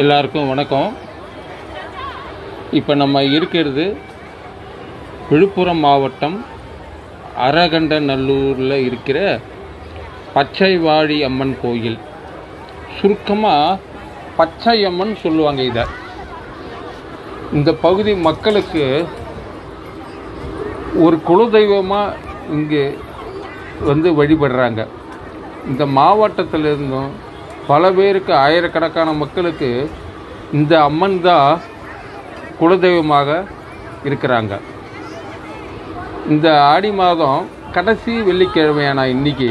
எல்லாருக்கும் வணக்கம். இப்போ நம்ம இருக்கிறது விழுப்புரம் மாவட்டம் அரகண்டநல்லூரில் இருக்கிற பச்சைவாழி அம்மன் கோயில். சுருக்கமாக பச்சையம்மன் சொல்லுவாங்க இதை. இந்த பகுதி மக்களுக்கு ஒரு குலதெய்வமாக இங்கே வந்து வழிபடுறாங்க. இந்த மாவட்டத்தில் இருந்தும் பல பேருக்கு ஆயிரக்கணக்கான மக்களுக்கு இந்த அம்மன் தான் குலதெய்வமாக இருக்கிறாங்க. இந்த ஆடி மாதம் கடைசி வெள்ளிக்கிழமையான இன்னைக்கு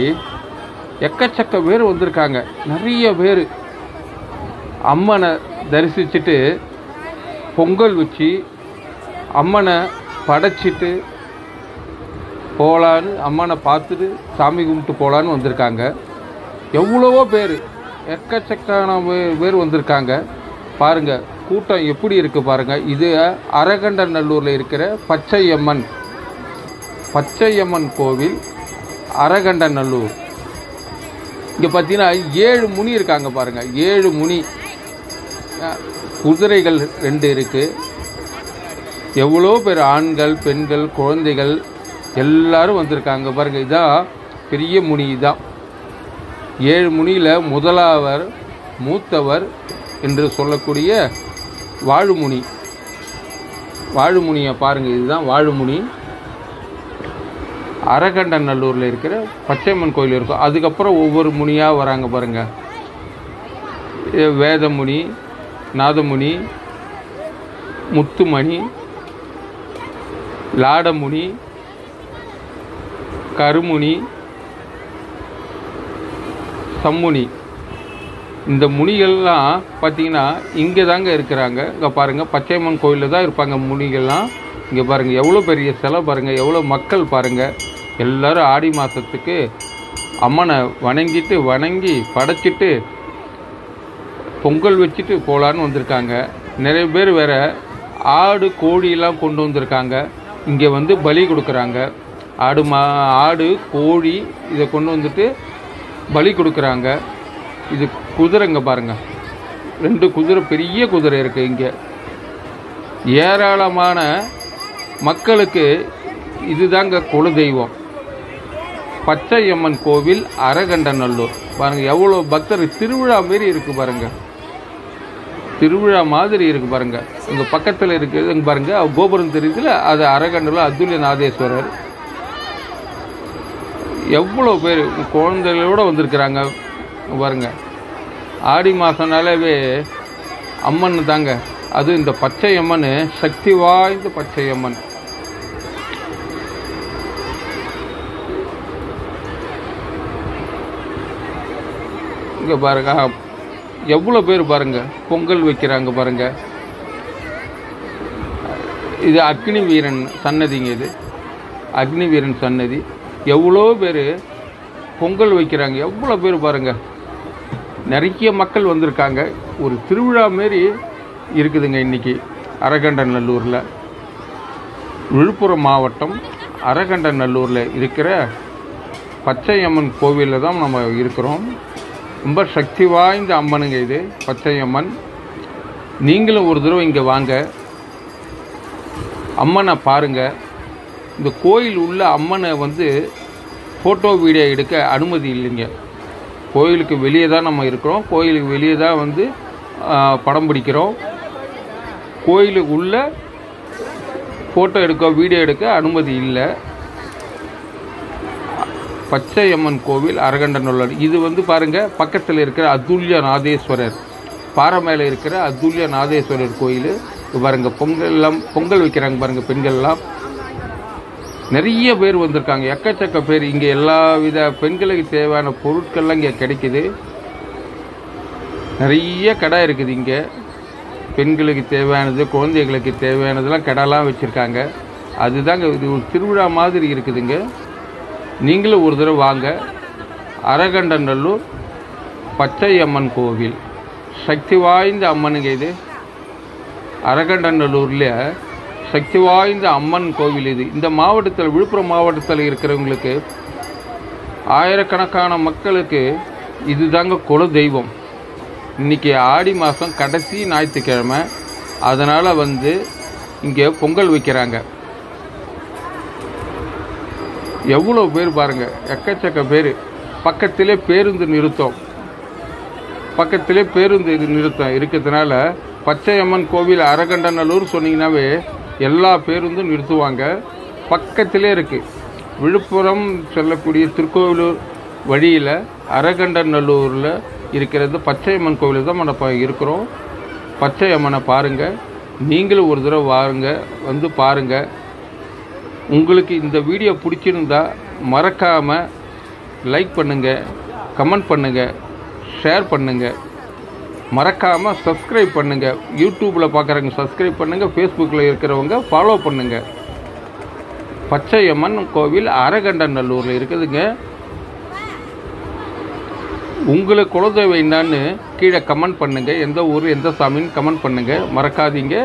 எக்கச்சக்க பேர் வந்திருக்காங்க. நிறைய பேர் அம்மனை தரிசிச்சுட்டு பொங்கல் வச்சு அம்மனை படைச்சிட்டு போகலான்னு அம்மனை பார்த்துட்டு சாமி கும்பிட்டு போகலான்னு வந்திருக்காங்க. எவ்வளவோ பேர். எக்கச்சக்கான பேர் வந்திருக்காங்க. பாருங்கள் கூட்டம் எப்படி இருக்குது பாருங்கள் இது அரகண்டநல்லூரில் இருக்கிற பச்சையம்மன். பச்சையம்மன் கோவில் அரகண்டநல்லூர். இங்கே பார்த்தீங்கன்னா ஏழு முனி இருக்காங்க பாருங்கள் ஏழு முனி. குதிரைகள் ரெண்டு இருக்குது எவ்வளோ பேர் ஆண்கள் பெண்கள் குழந்தைகள் எல்லாரும் வந்திருக்காங்க பாருங்கள் இதான் பெரிய முனி இதான் ஏழு முனியில் முதலாவர் மூத்தவர் என்று சொல்லக்கூடிய வாழுமுனி. வாழுமுனியை பாருங்கள் இதுதான் வாழுமுனி. அரகண்டநல்லூரில் இருக்கிற பச்சையம்மன் கோயில் இருக்கும். அதுக்கப்புறம் ஒவ்வொரு முனியாக வராங்க பாருங்கள் வேதமுனி நாதமுனி முத்துமணி லாடமுனி கருமுனி சம்முனி இந்த முனிகள்லாம் பார்த்தீங்கன்னா இங்கே தாங்க இருக்கிறாங்க. இங்கே பாருங்கள் பச்சையம்மன் கோயிலில் தான் இருப்பாங்க முனிகள்லாம். இங்கே பாருங்கள் எவ்வளோ பெரிய சிலை பாருங்கள் எவ்வளோ மக்கள் பாருங்கள் எல்லாரும் ஆடி மாதத்துக்கு அம்மனை வணங்கிட்டு வணங்கி படைச்சிட்டு பொங்கல் வச்சுட்டு போகலான்னு வந்திருக்காங்க. நிறைய பேர் வேற ஆடு கோழியெல்லாம் கொண்டு வந்திருக்காங்க. இங்கே வந்து பலி கொடுக்குறாங்க. ஆடு மா ஆடு கோழி இதை கொண்டு வந்துட்டு பலி கொடுக்குறாங்க. இது குதிரைங்க பாருங்க. ரெண்டு குதிரை பெரிய குதிரை இருக்குது இங்கே. ஏராளமான மக்களுக்கு இதுதாங்க குலதெய்வம். பச்சையம்மன் கோவில் அரகண்டநல்லூர் பாருங்கள் எவ்வளோ பக்தர். திருவிழா மாரி இருக்குது பாருங்கள் திருவிழா மாதிரி இருக்குது பாருங்கள் இங்கே பக்கத்தில் இருக்குது பாருங்கள் பாருங்க. கோபுரம் தெரியுதுல? அது அரகண்டல அதுல்ய நாதேஸ்வரர் எவ்வளோ பேர் குழந்தைகளோட வந்திருக்கிறாங்க பாருங்க. ஆடி மாதம்னாலே அம்மன் தாங்க. அது இந்த பச்சை அம்மன் சக்தி வாய்ந்த பச்சை அம்மன். இங்கே பாருங்க எவ்வளோ பேர் பாருங்க பொங்கல் வைக்கிறாங்க பாருங்க. இது அக்னி வீரன் சன்னதிங்க இது. அக்னி வீரன் சன்னதி. எவ்வளோ பேர் பொங்கல் வைக்கிறாங்க எவ்வளோ பேர் பாருங்கள் நிறைய மக்கள் வந்திருக்காங்க. ஒரு திருவிழா மாரி இருக்குதுங்க இன்னைக்கு அரகண்டநல்லூரில் விழுப்புரம் மாவட்டம் அரகண்டநல்லூரில் இருக்கிற பச்சையம்மன் கோவிலில் தான் நம்ம இருக்கிறோம். ரொம்ப சக்தி வாய்ந்த அம்மனுங்க இது பச்சையம்மன். நீங்களும் ஒரு தடவை இங்கே வாங்க. அம்மனை பாருங்கள் இந்த கோயில் உள்ள அம்மனை வந்து ஃபோட்டோ வீடியோ எடுக்க அனுமதி இல்லைங்க. கோயிலுக்கு வெளியே தான் நம்ம இருக்கிறோம். கோயிலுக்கு வெளியே தான் வந்து படம் பிடிக்கிறோம். கோயிலுக்கு உள்ள ஃபோட்டோ எடுக்க வீடியோ எடுக்க அனுமதி இல்லை. பச்சையம்மன் கோவில் அரகண்டநல்லூர் இது வந்து பாருங்கள் பக்கத்தில் இருக்கிற அதுல்ய நாதேஸ்வரர் பாறை மேலே இருக்கிற அதுல்ய நாதேஸ்வரர் கோயில் பாருங்கள் பொங்கல்லாம் பொங்கல் எல்லாம் பொங்கல் வைக்கிறாங்க பாருங்கள் பெண்கள்லாம். நிறைய பேர் வந்திருக்காங்க. எக்கச்சக்க பேர். இங்கே எல்லா வித பெண்களுக்கு தேவையான பொருட்கள்லாம் இங்கே கிடைக்குது. நிறைய கடை இருக்குது இங்கே. பெண்களுக்கு தேவையானது குழந்தைகளுக்கு தேவையானதெல்லாம் கடைலாம் வச்சுருக்காங்க. அதுதாங்க இது ஒரு திருவிழா மாதிரி இருக்குதுங்க நீங்களும் ஒரு தடவை வாங்க. அரகண்டநல்லூர் பச்சையம்மன் கோவில். சக்தி வாய்ந்த அம்மனுங்க இது. அரகண்டநல்லூரில் சக்தி வாய்ந்த அம்மன் கோவில் இது. இந்த மாவட்டத்தில் விழுப்புரம் மாவட்டத்தில் இருக்கிறவங்களுக்கு ஆயிரக்கணக்கான மக்களுக்கு இதுதாங்க குல தெய்வம். இன்றைக்கி ஆடி மாதம் கடைசி ஞாயிற்றுக்கிழமை. அதனால் வந்து இங்கே பொங்கல் வைக்கிறாங்க. எவ்வளோ பேர் பாருங்கள் எக்கச்சக்க பேர். பக்கத்திலே பேருந்து நிறுத்தம். பக்கத்திலே பேருந்து இது நிறுத்தம் இருக்கிறதுனால பச்சையம்மன் கோவில் அரகண்டநல்லூர் சொன்னீங்கன்னாவே எல்லா பேருந்தும் நிறுத்துவாங்க. பக்கத்திலே இருக்குது விழுப்புரம் செல்லக்கூடிய திருக்கோவிலூர் வழியில் அரகண்டநல்லூரில் இருக்கிறது பச்சையம்மன் கோவில் தான் நம்ம இருக்கிறோம். பச்சையம்மனை பாருங்கள் நீங்களும் ஒரு தடவை வாருங்க. வந்து பாருங்கள் உங்களுக்கு இந்த வீடியோ பிடிச்சிருந்தா மறக்காமல் லைக் பண்ணுங்கள் கமெண்ட் பண்ணுங்கள் ஷேர் பண்ணுங்கள் மறக்காமல் சப்ஸ்கிரைப் பண்ணுங்கள் யூடியூப்பில் பார்க்குறவங்க சப்ஸ்கிரைப் பண்ணுங்கள் ஃபேஸ்புக்கில் இருக்கிறவங்க ஃபாலோ பண்ணுங்கள் பச்சையம்மன் கோவில் அரகண்டநல்லூரில் இருக்குதுங்க. உங்களுக்கு குலதெய்வம் என்னான்னு கீழே கமெண்ட் பண்ணுங்கள் எந்த ஊர் எந்த சாமின்னு கமெண்ட் பண்ணுங்கள் மறக்காதீங்க.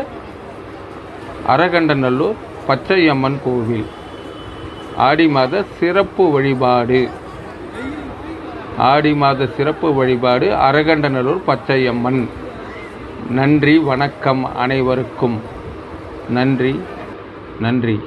அரகண்டநல்லூர் பச்சையம்மன் கோவில். ஆடி மாத சிறப்பு வழிபாடு. ஆடி மாத சிறப்பு வழிபாடு அரகண்டநல்லூர் பச்சையம்மன். நன்றி வணக்கம் அனைவருக்கும். நன்றி நன்றி.